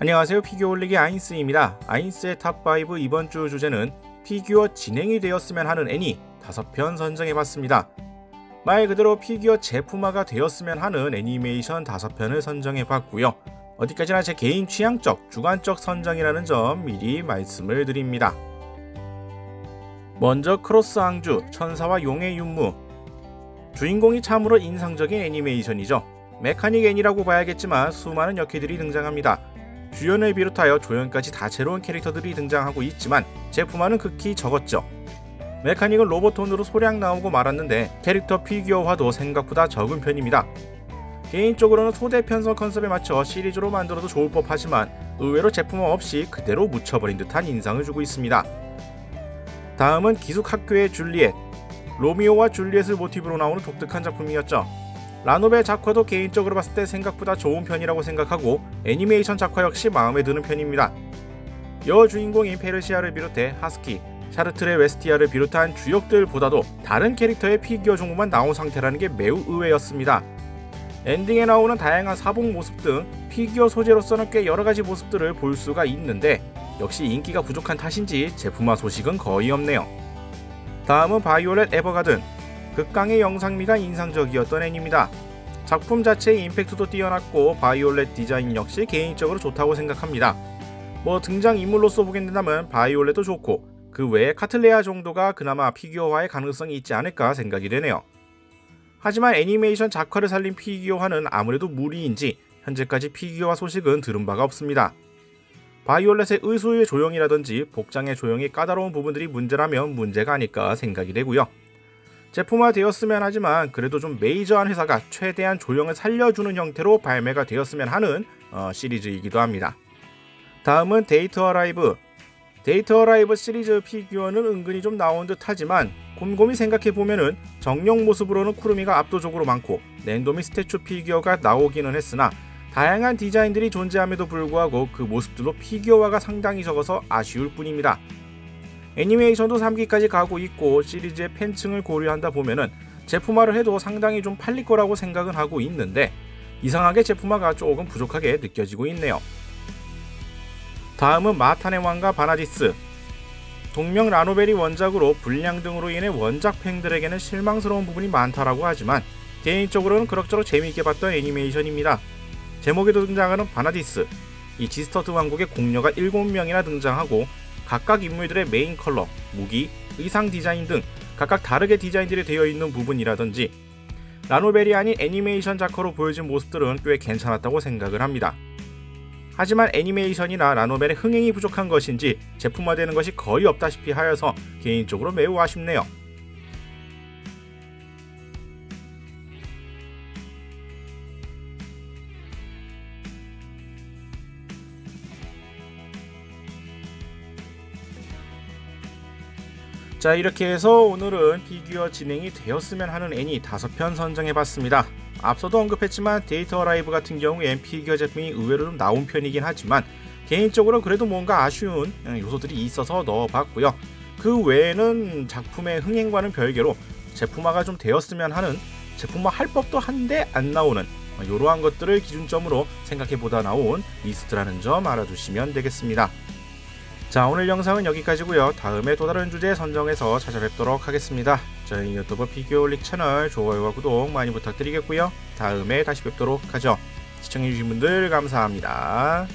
안녕하세요 피규어 올리기 아인스입니다. 아인스의 탑5 이번 주 주제는 피규어 진행이 되었으면 하는 애니 5편 선정해봤습니다. 말 그대로 피규어 제품화가 되었으면 하는 애니메이션 5편을 선정해봤고요. 어디까지나 제 개인 취향적, 주관적 선정이라는 점 미리 말씀을 드립니다. 먼저 크로스 앙주, 천사와 용의 윤무 주인공이 참으로 인상적인 애니메이션이죠. 메카닉 애니라고 봐야겠지만 수많은 역캐들이 등장합니다. 주연을 비롯하여 조연까지 다채로운 캐릭터들이 등장하고 있지만 제품화는 극히 적었죠. 메카닉은 로보톤으로 소량 나오고 말았는데 캐릭터 피규어화도 생각보다 적은 편입니다. 개인적으로는 소대 편성 컨셉에 맞춰 시리즈로 만들어도 좋을 법하지만 의외로 제품화 없이 그대로 묻혀버린 듯한 인상을 주고 있습니다. 다음은 기숙학교의 줄리엣 로미오와 줄리엣을 모티브로 나오는 독특한 작품이었죠. 라노벨 작화도 개인적으로 봤을 때 생각보다 좋은 편이라고 생각하고 애니메이션 작화 역시 마음에 드는 편입니다. 여주인공인 페르시아를 비롯해 하스키, 샤르트레 웨스티아를 비롯한 주역들보다도 다른 캐릭터의 피규어 종목만 나온 상태라는 게 매우 의외였습니다. 엔딩에 나오는 다양한 사복 모습 등 피규어 소재로서는 꽤 여러가지 모습들을 볼 수가 있는데 역시 인기가 부족한 탓인지 제품화 소식은 거의 없네요. 다음은 바이올렛 에버가든 극강의 영상미가 인상적이었던 애니입니다. 작품 자체의 임팩트도 뛰어났고 바이올렛 디자인 역시 개인적으로 좋다고 생각합니다. 뭐 등장 인물로서 보게 된다면 바이올렛도 좋고 그 외에 카틀레아 정도가 그나마 피규어화의 가능성이 있지 않을까 생각이 되네요. 하지만 애니메이션 작화를 살린 피규어화는 아무래도 무리인지 현재까지 피규어화 소식은 들은 바가 없습니다. 바이올렛의 의수의 조형이라든지 복장의 조형이 까다로운 부분들이 문제라면 문제가 아닐까 생각이 되고요. 제품화 되었으면 하지만 그래도 좀 메이저한 회사가 최대한 조형을 살려주는 형태로 발매가 되었으면 하는 어, 시리즈이기도 합니다. 다음은 데이터 어라이브. 데이터 어라이브 시리즈 피규어는 은근히 좀 나온 듯 하지만 곰곰이 생각해보면은 정령 모습으로는 쿠르미가 압도적으로 많고 랜도미 스태츄 피규어가 나오기는 했으나 다양한 디자인들이 존재함에도 불구하고 그 모습들로 피규어화가 상당히 적어서 아쉬울 뿐입니다. 애니메이션도 3기까지 가고 있고 시리즈의 팬층을 고려한다 보면은 제품화를 해도 상당히 좀 팔릴 거라고 생각은 하고 있는데 이상하게 제품화가 조금 부족하게 느껴지고 있네요. 다음은 마타네 왕과 바나디스 동명 라노벨이 원작으로 불량 등으로 인해 원작 팬들에게는 실망스러운 부분이 많다라고 하지만 개인적으로는 그럭저럭 재미있게 봤던 애니메이션입니다. 제목에도 등장하는 바나디스 이 지스터트 왕국의 공녀가 7명이나 등장하고 각각 인물들의 메인 컬러, 무기, 의상 디자인 등 각각 다르게 디자인들이 되어 있는 부분이라든지 라노벨이 아닌 애니메이션 작화로 보여진 모습들은 꽤 괜찮았다고 생각을 합니다. 하지만 애니메이션이나 라노벨의 흥행이 부족한 것인지 제품화되는 것이 거의 없다시피 하여서 개인적으로 매우 아쉽네요. 자 이렇게 해서 오늘은 피규어 진행이 되었으면 하는 애니 5편 선정해봤습니다. 앞서도 언급했지만 데이터 라이브 같은 경우엔 피규어 제품이 의외로 좀 나온 편이긴 하지만 개인적으로 그래도 뭔가 아쉬운 요소들이 있어서 넣어봤고요. 그 외에는 작품의 흥행과는 별개로 제품화가 좀 되었으면 하는 제품화 할 법도 한데 안 나오는 이러한 것들을 기준점으로 생각해보다 나온 리스트라는 점 알아두시면 되겠습니다. 자 오늘 영상은 여기까지고요. 다음에 또 다른 주제 선정해서 찾아뵙도록 하겠습니다. 저희 유튜브 피규어올릭 채널 좋아요와 구독 많이 부탁드리겠고요. 다음에 다시 뵙도록 하죠. 시청해주신 분들 감사합니다